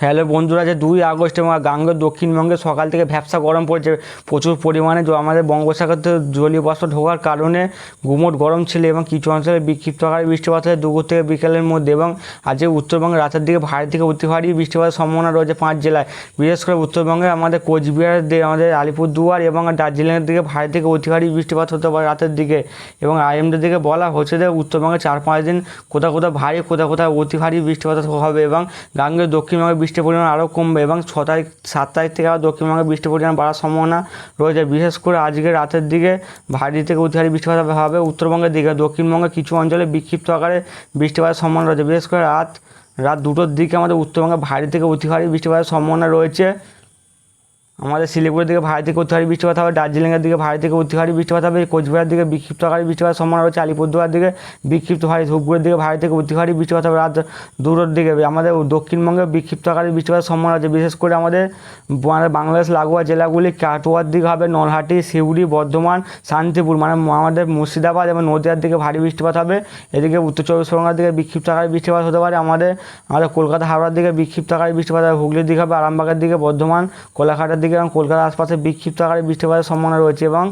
Hello বন্ধুরা যে দুই আগস্ট এবং গাঙ্গের দক্ষিণবঙ্গে সকাল থেকে ভ্যাবসা গরম পড়ছে। প্রচুর পরিমাণে আমাদের বঙ্গোপসাগরতে জলীয় বাষ্প ঢোকার কারণে গুমোট গরম ছিল এবং কিছু অঞ্চলে বিক্ষিপ্ত আকারে বৃষ্টিপাত হয়েছে। দুপুর থেকে বিকেলের মধ্যে এবং আজকে উত্তরবঙ্গে রাতের দিকে ভারী থেকে অতি ভারী বৃষ্টিপাতের সম্ভাবনা রয়েছে পাঁচ জেলায়। বিশেষ করে উত্তরবঙ্গে আমাদের কোচবিহার আমাদের আলিপুরদুয়ার এবং দার্জিলিংয়ের দিকে ভারী থেকে অতি ভারী বৃষ্টিপাত হতে পারে রাতের দিকে। এবং আইএমডির দিকে বলা হচ্ছে যে উত্তরবঙ্গে চার পাঁচ দিন কোথাও কোথাও ভারী, কোথাও কোথাও অতি ভারী বৃষ্টিপাত হবে এবং গাঙ্গের দক্ষিণবঙ্গে বৃষ্টির পরিমাণ আরও কমবে এবং ছ তারিখ, সাত তারিখ থেকে আবার দক্ষিণবঙ্গে বৃষ্টির পরিমাণ বাড়ার সম্ভাবনা রয়েছে। বিশেষ করে আজকে রাতের দিকে ভারী থেকে অতিহারী বৃষ্টিপাত হবে- উত্তরবঙ্গের দিকে। দক্ষিণবঙ্গে কিছু অঞ্চলে বিক্ষিপ্ত আকারে বৃষ্টিপাতের সম্ভাবনা রয়েছে। বিশেষ করে রাত রাত দুটোর দিকে আমাদের উত্তরবঙ্গে ভারী থেকে অতি ভারী বৃষ্টিপাতের সম্ভাবনা রয়েছে। আমাদের শিলিগুড়ির দিকে ভারী থেকে অতি ভারী বৃষ্টিপাত হবে, দার্জিলিংয়ের দিকে ভারী থেকে অতি ভারী বৃষ্টিপাত হবে, কোচবিহারের দিকে বিক্ষিপ্ত আকারে বৃষ্টিপাতের সম্ভাবনা রয়েছে আলিপুরদুয়ার দিকে বিক্ষিপ্ত ভারী, ধূপগুড়ির দিকে ভারী থেকে অতি ভারী বৃষ্টিপাত হবে, রাত দুটোর দিকে। আমাদের দক্ষিণবঙ্গে বিক্ষিপ্ত আকারে বৃষ্টিপাতের সম্ভাবনা আছে বিশেষ করে আমাদের বাংলাদেশ লাগোয়া জেলাগুলি, কাটোয়ার দিকে হবে নলহাটি সিউড়ি বর্ধমান, শান্তিপুর মানে আমাদের মুর্শিদাবাদ এবং নদিয়ার দিকে ভারী বৃষ্টিপাত হবে। এদিকে উত্তর চব্বিশ পরগনার দিকে বিক্ষিপ্ত আকারে বৃষ্টিপাত হতে পারে, আমাদের আমাদের কলকাতা, হাওড়ার দিকে বিক্ষিপ্ত আকারে বৃষ্টিপাত হবে, হুগলির দিকে হবে, আরামবাগের দিকে বর্ধমান, কোলাঘাটের দিকে এবং কলকাতার আশপাশে বিক্ষিপ্ত আকারে বৃষ্টিপাতের সম্ভাবনা রয়েছে এবং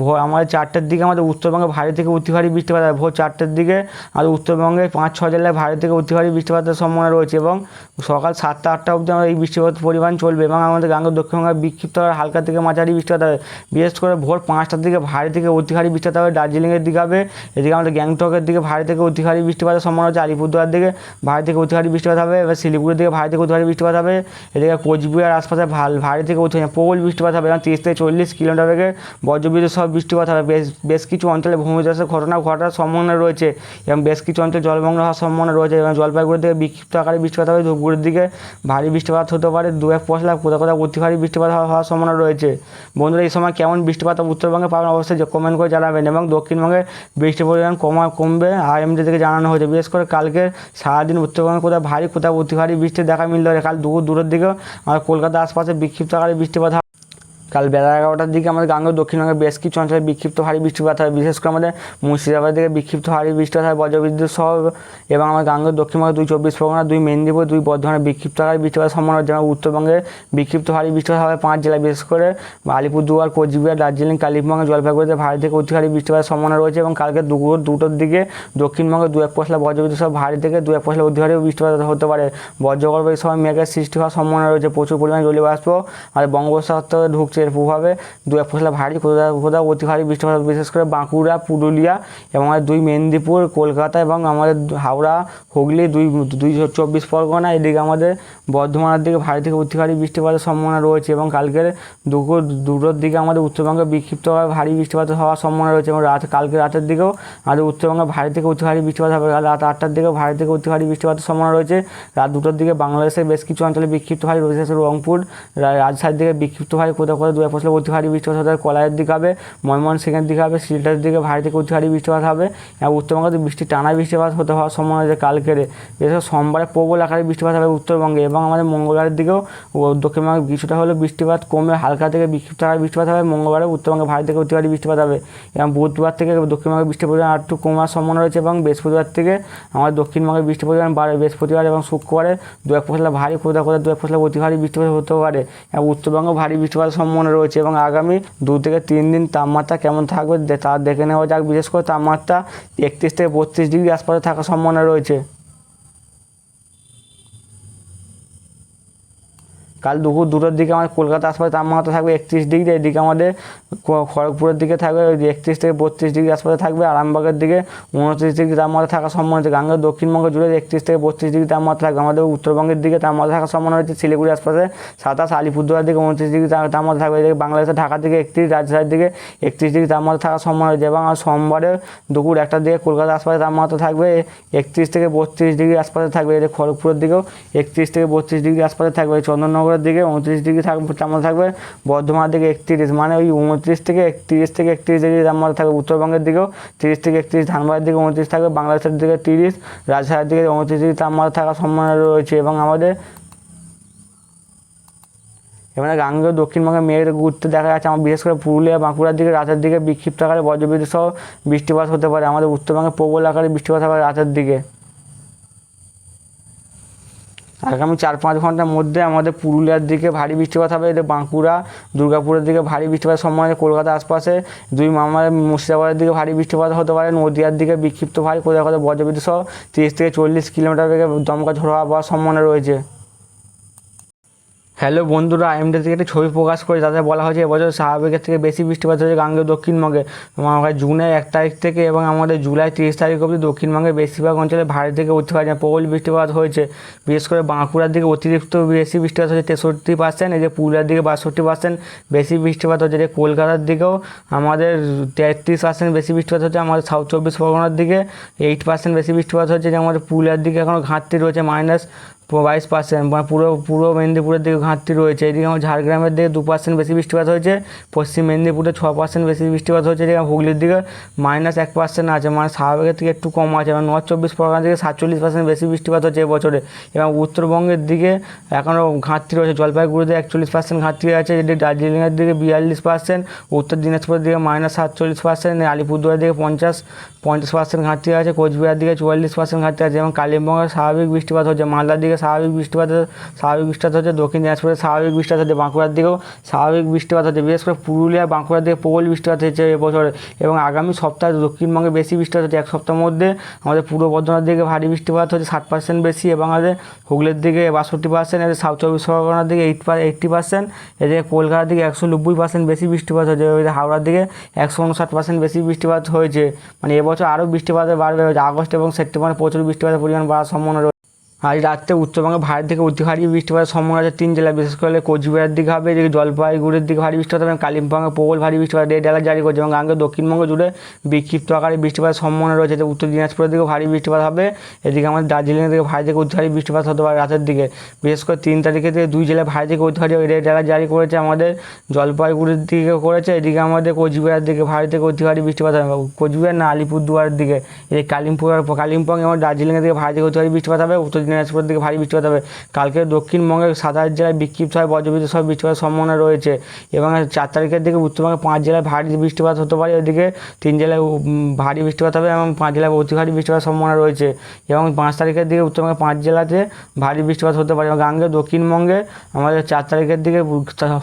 ভোর আমাদের চারটের দিকে আমাদের উত্তরবঙ্গে ভারী থেকে অতি ভারী বৃষ্টিপাত ভোর চারটের দিকে আমাদের উত্তরবঙ্গে পাঁচ ছ জেলায় ভারী থেকে অতি ভারী বৃষ্টিপাতের সম্ভাবনা রয়েছে এবং সকাল সাতটা আটটা অবধি আমাদের এই বৃষ্টিপাত পরিমাণ চলবে এবং আমাদের গাঙ্গের দক্ষিণবঙ্গে বিক্ষিপ্ত আকারে হালকা থেকে মাঝারি বৃষ্টিপাত হবে। বিশেষ করে ভোর পাঁচটার দিকে ভারী থেকে অতি ভারী বৃষ্টিপাত হবে দার্জিলিংয়ের দিকে হবে। এদিকে আমাদের গ্যাংটকের দিকে ভারী থেকে অতি ভারী বৃষ্টিপাতের সম্ভাবনা হচ্ছে আলিপুরদুয়ার দিকে ভারী থেকে অতি ভারী বৃষ্টিপাত হবে। এবার শিলিগুড়ির দিকে ভারী থেকে অতি ভারী বৃষ্টিপাত হবে। এদিকে কোচবিহার আশপাশে ভালো ভারী থেকে অতি প্রবল বৃষ্টিপাত হবে এবং তিরিশ থেকে চল্লিশ কিলোমিটার বেগে বজ্রবিদ্যুৎ সহ বৃষ্টিপাত হবে। বেশ বেশ কিছু অঞ্চলে ভূমিধসের ঘটনা ঘটার সম্ভাবনা রয়েছে এবং বেশ কিছু অঞ্চলে জলমগ্ন হওয়ার সম্ভাবনা রয়েছে এবং জলপাইগুড়ি থেকে বিক্ষিপ্ত আকারে বৃষ্টিপাত হবে। ধূপগুড়ির দিকে ভারী বৃষ্টিপাত হতে পারে, দু এক পশলা কোথাও কোথাও অতি ভারী বৃষ্টিপাত হওয়ার সম্ভাবনা রয়েছে। বন্ধুরা, এই সময় কেমন বৃষ্টিপাত উত্তরবঙ্গে পাবেন অবশ্যই যে কমেন্ট করে জানাবেন এবং দক্ষিণবঙ্গে বৃষ্টির পরিমাণ কমা, কমবে। আইএমডি থেকে জানানো হয়েছে, বিশেষ করে কালকে সারাদিন উত্তরবঙ্গে কোথাও ভারী, কোথাও অতি ভারী বৃষ্টি দেখা মিলতে পারে। কাল দুপুর দূরের দিকেও আমার কলকাতার আশপাশে বিক্ষিপ্ত আকারে বৃষ্টিপাত। কাল বেলা এগারোটার দিকে আমাদের গাঙ্গেয় দক্ষিণবঙ্গের বেশ কিছু অঞ্চলে বিক্ষিপ্ত ভারী বৃষ্টিপাত হয়। বিশেষ করে আমাদের মুর্শিদাবাদ থেকে বিক্ষিপ্ত ভারী বৃষ্টিপাত হয় বজ্রবিদ্যুৎ সহ এবং আমার গাঙ্গেয় দক্ষিণবঙ্গে দুই চব্বিশ পরগনা দুই মেদিনীপুর, দুই বর্ধমানের বিক্ষিপ্ত আকারে বৃষ্টিপাত সম্ভাবনা এবং উত্তরবঙ্গে বিক্ষিপ্ত ভারী বৃষ্টিপাত হবে পাঁচ জেলায়। বিশেষ করে আলিপুরদুয়ার, কোচবিহার, দার্জিলিং, কালিম্পংয়ে জলপাইগুড়িতে ভারী থেকে অতি ভারী বৃষ্টিপাতের সম্ভাবনা রয়েছে এবং কালকে দুপুর দুটোর দিকে দক্ষিণবঙ্গে দু এক পশলা বজ্রবিদ্যুৎ সহ ভারী থেকে দু এক পশলা অতি ভারী বৃষ্টিপাত হতে পারে। বজ্রগর্ভ সময় মেঘের সৃষ্টি হওয়ার সম্ভাবনা রয়েছে। প্রচুর পরিমাণে জলীয় বাষ্প আর বঙ্গোপসাগর ঢুকছে। এর প্রভাবে দু এক পশলা ভারী কোথাও অতি ভারী বৃষ্টিপাত বিশেষ করে বাঁকুড়া, পুরুলিয়া এবং আমাদের দুই মেদিনীপুর, কলকাতা এবং আমাদের হাওড়া, হুগলি দুই দুই চব্বিশ পরগনা। এদিকে আমাদের বর্ধমানের দিকে ভারী থেকে অতি ভারী বৃষ্টিপাতের সম্ভাবনা রয়েছে এবং কালকের দুপুর, দুটোর দিকে আমাদের উত্তরবঙ্গে বিক্ষিপ্তভাবে ভারী বৃষ্টিপাত হওয়ার সম্ভাবনা রয়েছে এবং রাত, কালকে রাতের দিকেও আমাদের উত্তরবঙ্গে ভারী থেকে অতি ভারী বৃষ্টিপাত হবে। রাত আটটার দিকেও ভারী থেকে অতি ভারী বৃষ্টিপাতের সম্ভাবনা রয়েছে। রাত দুটোর দিকে বাংলাদেশের বেশ কিছু অঞ্চলে বিক্ষিপ্ত ভারী করে রংপুর রাজশাহীর দিকে বিক্ষিপ্ত ভারী কোথাও কোথাও দু এক পশলা অতি ভারী বৃষ্টিপাত হতে কলাইয়ের দিকে হবে, ময়মনসিংহের দিকে হবে সিলেটের দিকে ভারী থেকে অতি ভারী বৃষ্টিপাত হবে এবং উত্তরবঙ্গে বৃষ্টি টানা বৃষ্টিপাত হতে হওয়ার সম্ভাবনা রয়েছে কালকের করে সোমবারে প্রবল আকারে বৃষ্টিপাত হবে উত্তরবঙ্গে এবং আমাদের মঙ্গলবারের দিকেও দক্ষিণবঙ্গে কিছুটা হলেও বৃষ্টিপাত কমে, হালকা থেকে বিক্ষিপ্ত আকারে বৃষ্টিপাত হবে মঙ্গলবারে উত্তরবঙ্গে ভারী থেকে অতি ভারী বৃষ্টিপাত হবে এবং বুধবার থেকে দক্ষিণবঙ্গে বৃষ্টির পরিমাণ একটু কমার সম্ভাবনা রয়েছে এবং বৃহস্পতিবার থেকে আমাদের দক্ষিণবঙ্গে বৃষ্টির পরিমাণ বাড়ে বৃহস্পতিবার এবং শুক্রবারে দু এক ফসলা ভারী কোথাও কোথাও দু এক ফসলা অতি ভারী বৃষ্টিপাত হতে পারে এবং উত্তরবঙ্গে ভারী বৃষ্টিপাত সম্ভাবনা রয়েছে এবং আগামী দু থেকে তিন দিন তাপমাত্রা কেমন থাকবে, তা দেখে নেওয়া যাক। বিশেষ করে তাপমাত্রা একত্রিশ থেকে বত্রিশ ডিগ্রি আশপাশে থাকার সম্ভাবনা রয়েছে। কাল দুপুর দুটোর দিকে আমাদের কলকাতা আশপাশে তাপমাত্রা থাকবে একত্রিশ ডিগ্রি, এদিকে আমাদের খড়গপুরের দিকে থাকবে একত্রিশ থেকে বত্রিশ ডিগ্রি আশপাশে থাকবে, আরামবাগের দিকে উনত্রিশ ডিগ্রি তাপমাত্রা থাকার সম্ভাবনা আছে গাঙ্গের দক্ষিণবঙ্গ জুড়ে একত্রিশ থেকে বত্রিশ ডিগ্রি তাপমাত্রা থাকবে। আমাদের উত্তরবঙ্গের দিকে তাপমাত্রা থাকার সম্ভাবনা রয়েছে। শিলিগুড়ি আশপাশে সাতাশ, আলিপুরদুয়ার দিকে উনত্রিশ ডিগ্রি তাপমাত্রা থাকবে। এদিকে বাংলাদেশের ঢাকার দিকে একত্রিশ, রাজশাহীর দিকে একত্রিশ ডিগ্রি তাপমাত্রা থাকার সম্ভাবনা রয়েছে এবং সোমবারে দুপুর একটার দিকে কলকাতা আশপাশে তাপমাত্রা থাকবে একত্রিশ থেকে বত্রিশ ডিগ্রি আশপাশে থাকবে। এদিকে খড়গপুরের দিকেও একত্রিশ থেকে বত্রিশ ডিগ্রি আশপাশে থাকবে। চন্দননগরের দিকে উনত্রিশ ডিগ্রি থাকবে তাপমাত্রা থাকবে। বর্ধমানের দিকে একত্রিশ মানে ওই উনত্রিশ থেকে একত্রিশ থেকে একত্রিশ ডিগ্রি তাপমাত্রা থাকবে। উত্তরবঙ্গের দিকেও তিরিশ থেকে একত্রিশ, ধানবাদের দিকে উনত্রিশ থাকবে, বাংলাদেশের দিকে তিরিশ, রাজশাহীর দিকে উনত্রিশ ডিগ্রি তাপমাত্রা থাকার সম্ভাবনা রয়েছে এবং আমাদের এবারে গাঙ্গেয় দক্ষিণবঙ্গে মেয়ের ঘুরতে দেখা যাচ্ছে। আমার বিশেষ করে পুরুলিয়া, বাঁকুড়ার দিকে, রাতের দিকে বিক্ষিপ্ত আকারে বজ্রবিদ্যুৎ সহ বৃষ্টিপাত হতে পারে। আমাদের উত্তরবঙ্গে প্রবল আকারে বৃষ্টিপাত হবে রাতের দিকে। আগামী চার পাঁচ ঘণ্টার মধ্যে আমাদের পুরুলিয়ার দিকে ভারী বৃষ্টিপাত হবে এদের বাঁকুড়া, দুর্গাপুরের দিকে ভারী বৃষ্টিপাত সময় কলকাতা আশপাশে, দুই মামার মুর্শিদাবাদের দিকে ভারী বৃষ্টিপাত হতে পারে, নদীয়ার দিকে বিক্ষিপ্ত ভারী কোথাও কোথাও বজ্রবিদ্যুৎ সহ তিরিশ থেকে চল্লিশ কিলোমিটার বেগে দমকা ঝোড়ো হওয়ার সম্ভাবনা রয়েছে। হ্যালো বন্ধুরা আইএমডি থেকে একটা ছবি প্রকাশ করে তাতে বলা হয়েছে এবছর স্বাভাবিকের থেকে বেশি বৃষ্টিপাত হয়েছে গাঙ্গেয় দক্ষিণবঙ্গে আমাদের জুনের এক তারিখ থেকে এবং আমাদের জুলাই তিরিশ তারিখ অবধি দক্ষিণবঙ্গের বেশিরভাগ অঞ্চলে ভারী থেকে অতি ভারী প্রবল বৃষ্টিপাত হয়েছে, বিশেষ করে বাঁকুড়ার দিকে অতিরিক্ত বেশি বৃষ্টিপাত হয়েছে তেষট্টি পার্সেন্ট এই যে পুরুলিয়ার দিকে বাষট্টি পার্সেন্ট বেশি বৃষ্টিপাত হচ্ছে যে কলকাতার দিকেও আমাদের তেত্রিশ পার্সেন্ট বেশি বৃষ্টিপাত হচ্ছে আমাদের সাউথ চব্বিশ পরগনার দিকে এইট পার্সেন্ট বেশি বৃষ্টিপাত হচ্ছে যে আমাদের পুরুলিয়ার দিকে এখনও ঘাটতি রয়েছে মাইনাস বাইশ পার্সেন্ট মানে পুরো পূর্ব মেদিনীপুরের দিকে ঘাটতি রয়েছে। এদিকে আমার ঝাড়গ্রামের দিকে দু পার্সেন্ট বেশি বৃষ্টিপাত হয়েছে। পশ্চিম মেদিনীপুরে ছ পার্সেন্ট বেশি বৃষ্টিপাত হয়েছে। এদিকে হুগলির দিকে মাইনাস এক পার্সেন্ট আছে। মানে স্বাভাবিকের থেকে একটু কম আছে। এবং নর্থ চব্বিশ পরগনা দিকে সাতচল্লিশ পার্সেন্ট বেশি বৃষ্টিপাত হচ্ছে এবছরে। এবং উত্তরবঙ্গের দিকে এখনও ঘাটতি রয়েছে। জলপাইগুড়িতে একচল্লিশ পার্সেন্ট ঘাটতি আছে। যেটি দার্জিলিংয়ের দিকে বিয়াল্লিশ পার্সেন্ট উত্তর দিনাজপুরের দিকে মাইনাস সাতচল্লিশ পার্সেন্ট আলিপুরদুয়ার দিকে পঞ্চাশ পঞ্চাশ পার্সেন্ট ঘাটতি আছে। কোচবিহার দিকে চুয়াল্লিশ পার্সেন্ট ঘাটতি আছে। এবং কালিম্পংয়ের স্বাভাবিক বৃষ্টিপাত হচ্ছে। মালদার দিকে স্বাভাবিক বৃষ্টিপাত স্বাভাবিক বৃষ্টিপাত হচ্ছে দক্ষিণ দিনাজপুরে, স্বাভাবিক বৃষ্টিপাত হচ্ছে বাঁকুড়ার দিকেও, স্বাভাবিক বৃষ্টিপাত হচ্ছে, বিশেষ করে পুরুলিয়া, বাঁকুড়ার দিকে প্রবল বৃষ্টিপাত হচ্ছে এবছরে এবং আগামী সপ্তাহে দক্ষিণবঙ্গে বেশি বৃষ্টিপাত হচ্ছে এক সপ্তাহের মধ্যে। আমাদের পূর্ব বর্ধমানের দিকে ভারী বৃষ্টিপাত হচ্ছে ষাট পার্সেন্ট বেশি এবং আমাদের হুগলির দিকে বাষট্টি পার্সেন্ট এদের সাউথ চব্বিশ পরগনার দিকে এইট এইট্টি পার্সেন্ট এদিকে কলকাতার দিকে একশো নব্বই পার্সেন্ট বেশি বৃষ্টিপাত এদিকে হাওড়ার দিকে একশো উনষাট পার্সেন্ট বেশি বৃষ্টিপাত হয়েছে। মানে এবছর আরও বৃষ্টিপাতের বাড়বে, আগস্ট এবং সেপ্টেম্বরে প্রচুর বৃষ্টিপাতের পরিমাণ বাড়ার সম্ভাবনা রয়েছে। আজ রাত্রে উত্তরবঙ্গে ভারী থেকে অতি ভারী বৃষ্টিপাতের সম্ভাবনা আছে তিন জেলা বিশেষ করে কোচবিহারের দিকে হবে, এদিকে জলপাইগুড়ির দিকে ভারী বৃষ্টিপাত হবে এবং কালিম্পংয়ে প্রবল ভারী বৃষ্টিপাত, রেড অ্যালার্ট জারি করছে এবং গাঙ্গে দক্ষিণবঙ্গ জুড়ে বিক্ষিপ্ত আকারে বৃষ্টিপাতের সম্ভাবনা রয়েছে। উত্তর দিনাজপুরের দিকে ভারী বৃষ্টিপাত হবে, এদিকে আমাদের দার্জিলিংয়ের দিকে ভারী থেকে অতি ভারী বৃষ্টিপাত হতে পারে রাতের দিকে। বিশেষ করে তিন তারিখে থেকে দুই জেলায় ভারী থেকে অতি ভারী রেড অ্যালার্ট জারি করেছে আমাদের জলপাইগুড়ির দিকে করেছে, এদিকে আমাদের কোচবিহারের দিকে ভারী থেকে অতি ভারী বৃষ্টিপাত হবে, কোচবিহার না আলিপুরদুয়ারের দিকে, এদিকে কালিম্পং কালিম্পং এবং দার্জিলিংয়ের দিকে ভারী থেকে অতি ভারী বৃষ্টিপাত হবে, উত্তর দিনাজপুরের দিকে ভারী বৃষ্টিপাত হবে। কালকে দক্ষিণবঙ্গের সাতাশ জেলায় বিক্ষিপ্ত হয় বজ্রবিদ্যুৎ সহ বৃষ্টিপাতের সম্ভাবনা রয়েছে এবং চার তারিখের দিকে উত্তরবঙ্গে পাঁচ জেলায় ভারী বৃষ্টিপাত হতে পারে ওইদিকে তিন জেলায় ভারী বৃষ্টিপাত হবে এবং পাঁচ জেলায় অতি ভারী বৃষ্টিপাতের সম্ভাবনা রয়েছে এবং পাঁচ তারিখের দিকে উত্তরবঙ্গে পাঁচ জেলাতে ভারী বৃষ্টিপাত হতে পারে এবং গাঙ্গে দক্ষিণবঙ্গে আমাদের চার তারিখের দিকে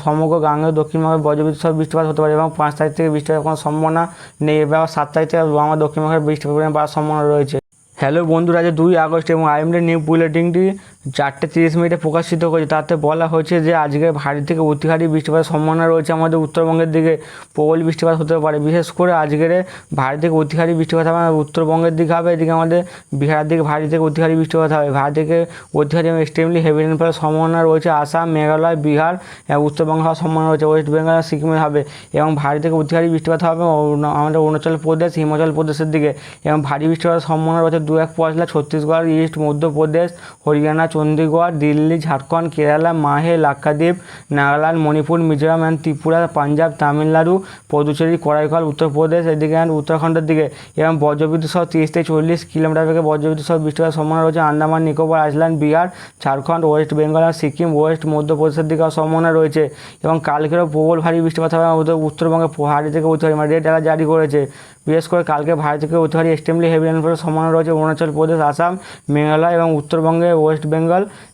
সমগ্র গাঙ্গে দক্ষিণবঙ্গে বজ্রবিদ্যুৎ সহ বৃষ্টিপাত হতে পারে এবং পাঁচ তারিখ থেকে বৃষ্টিপাতের কোনো সম্ভাবনা নেই এবার সাত তারিখ থেকে আমার দক্ষিণবঙ্গের বৃষ্টিপাত বাড়ার সম্ভাবনা রয়েছে। হ্যালো বন্ধুরা আজ দুই আগস্ট এবং আইএমডি নিউ বুলেটিনটি চারটে তিরিশ মিনিটে প্রকাশিত করেছে তাতে বলা হয়েছে যে, আজকে ভারী থেকে অতি ভারী বৃষ্টিপাতের সম্ভাবনা রয়েছে। আমাদের উত্তরবঙ্গের দিকে প্রবল বৃষ্টিপাত হতে পারে। বিশেষ করে আজকের ভারী থেকে অতি ভারী বৃষ্টিপাত হবে। উত্তরবঙ্গের দিকে হবে, এদিকে আমাদের বিহারের দিকে ভারী থেকে অতি ভারী বৃষ্টিপাত হবে। ভারী থেকে অতি ভারী এবং এক্সট্রিমলি হেভি রেনফলের সম্ভাবনা রয়েছে। আসাম, মেঘালয়, বিহার উত্তরবঙ্গ হওয়ার সম্ভাবনা রয়েছে। ওয়েস্ট বেঙ্গল সিকিমে হবে এবং ভারী থেকে অতি ভারী বৃষ্টিপাত হবে আমাদের অরুণাচল প্রদেশ, হিমাচল প্রদেশের দিকে এবং ভারী বৃষ্টিপাতের সম্ভাবনা রয়েছে। দু এক পয়সা ছত্তিশগড়, ইস্ট, মধ্যপ্রদেশ, হরিয়ানা চণ্ডীগড় দিল্লি, ঝাড়খণ্ড, কেরালা, মাহে, লাক্ষাদ্বীপ, নাগাল্যান্ড, মণিপুর, মিজোরাম অ্যান্ড ত্রিপুরা, পাঞ্জাব, তামিলনাড়ু, পদুচেরি করাইকাল উত্তরপ্রদেশ, এদিকে অ্যান্ড উত্তরাখণ্ডের দিকে। এবং বজ্রবিদ্যুৎ সহ তিরিশ থেকে চল্লিশ কিলোমিটার বেগে বজ্রবিদ্যুৎ সহ বৃষ্টিপাতের সম্ভাবনা রয়েছে। আন্দামান, নিকোবর, আইসল্যান্ড, বিহার, ঝাড়খণ্ড, ওয়েস্ট বেঙ্গল আর সিকিম, ওয়েস্ট মধ্যপ্রদেশের দিকে সম্ভাবনা রয়েছে। এবং কালকেরও প্রবল ভারী বৃষ্টিপাত হবে। উত্তরবঙ্গে ভারী থেকে উত্তর মানে রেড অ্যালার্ট জারি করেছে। বিশেষ করে কালকে ভারী থেকে অতি ভারী এক্সট্রিমলি হেভি রেনফলের সম্ভাবনা রয়েছে। অরুণাচল প্রদেশ, আসাম, মেঘালয় এবং উত্তরবঙ্গে ওয়েস্ট বেঙ্গল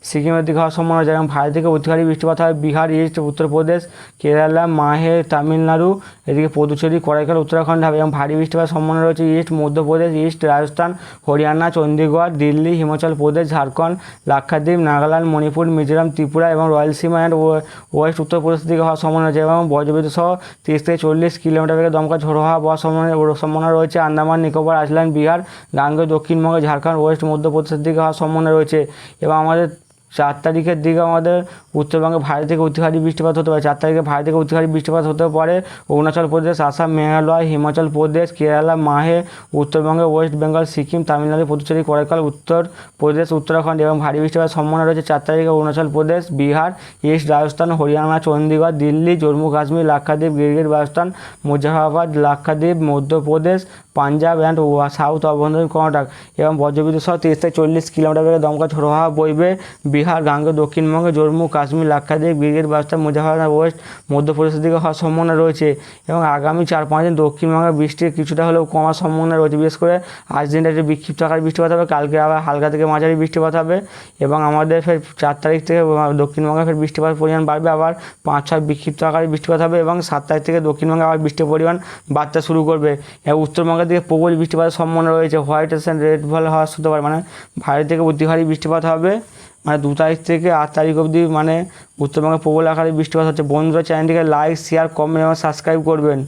সিকিমের দিকে হওয়ার সম্ভাবনা রয়েছে এবং ভারী থেকে অতি ভারী বৃষ্টিপাত হবে বিহার, ইস্ট, উত্তরপ্রদেশ, কেরালা মাহে তামিলনাড়ু, এদিকে পদুচেরি করাইকাল উত্তরাখণ্ড হবে। এবং ভারী বৃষ্টিপাতের সম্ভাবনা রয়েছে ইস্ট, মধ্যপ্রদেশ, ইস্ট, রাজস্থান, হরিয়ানা চণ্ডীগড় দিল্লি, হিমাচল প্রদেশ, ঝাড়খণ্ড, লাক্ষাদ্বীপ, নাগাল্যান্ড, মণিপুর, মিজোরাম, ত্রিপুরা এবং রয়্যালসীমা অ্যান্ড ওয়েস্ট, উত্তরপ্রদেশ দিকে হওয়ার সম্ভাবনা রয়েছে। এবং বজ্রবিদ্যুৎ সহ তিরিশ থেকে চল্লিশ কিলোমিটার বেগে দমকা ঝোড়ো হওয়া হওয়ার সম্ভাবনা সম্ভাবনা রয়েছে। আন্দামান, নিকোবর, আইসল্যান্ড, বিহার গাঙ্গে দক্ষিণবঙ্গে, ঝাড়খণ্ড, ওয়েস্ট মধ্যপ্রদেশের দিকে হওয়ার সম্ভাবনা রয়েছে। এবং আমাদের চার তারিখের দিকে আমাদের উত্তরবঙ্গে ভারী থেকে অতিভারী বৃষ্টিপাত হতে পারে। চার তারিখে ভারী থেকে অতিভারী বৃষ্টিপাত হতে পারে অরুণাচল প্রদেশ, আসাম, মেঘালয়, হিমাচল প্রদেশ, কেরালা, মাহে, উত্তরবঙ্গে ওয়েস্ট বেঙ্গল, সিকিম, তামিলনাড়ু, পুদুচেরি, করাইকাল, উত্তর প্রদেশ, উত্তরাখণ্ড এবং ভারী বৃষ্টিপাতের সম্ভাবনা রয়েছে। চার তারিখে অরুণাচল প্রদেশ, বিহার, ইস্ট রাজস্থান, হরিয়ানা চণ্ডীগড় দিল্লি, জম্মু, কাশ্মীর, লাক্ষাদ্বীপ গিরগির রাজস্থান, মুজাফরাবাদ, লাক্ষাদ্বীপ, মধ্যপ্রদেশ, পাঞ্জাব অ্যান্ড সাউথ অভ্যন্তরীণ কর্ণাটক এবং বজ্রবিদ্যুৎ সহ তিরিশ থেকে চল্লিশ কিলোমিটার বেগে দমকা ঝোড়ো হাওয়া বইবে। বিহার গাঙ্গে দক্ষিণবঙ্গে জম্মু, কাশ্মীর, লাক্ষাদ্বীপ গিরগিট বাস্তার মুজাফরনগর ওয়েস্ট, মধ্যপ্রদেশের দিকে হওয়ার সম্ভাবনা রয়েছে এবং আগামী চার পাঁচ দিন দক্ষিণবঙ্গে বৃষ্টির কিছুটা হলেও কমার সম্ভাবনা রয়েছে। বিশেষ করে আজ দিনটা একটু বিক্ষিপ্ত আকারে বৃষ্টিপাত হবে, কালকে আবার হালকা থেকে মাঝারি বৃষ্টিপাত হবে এবং আমাদের ফের চার তারিখ থেকে দক্ষিণবঙ্গে ফের বৃষ্টিপাতের পরিমাণ বাড়বে। আবার পাঁচ ছয় বিক্ষিপ্ত আকারে বৃষ্টিপাত হবে এবং সাত তারিখ থেকে দক্ষিণবঙ্গে আবার বৃষ্টির পরিমাণ বাড়তে শুরু করবে। এবং উত্তরবঙ্গের দিকে প্রবল বৃষ্টিপাতের সম্ভাবনা রয়েছে। হোয়াইট অ্যান্ড রেড ফল হওয়া হতে পারে মানে ভারী থেকে অতি ভারী বৃষ্টিপাত হবে। মানে দু তারিখ থেকে আট তারিখ অবধি মানে উত্তরবঙ্গে প্রবল আকারে বৃষ্টিপাত হচ্ছে। বন্ধুরা চ্যানেলটিকে লাইক শেয়ার কমেন্ট এবং সাবস্ক্রাইব করবেন।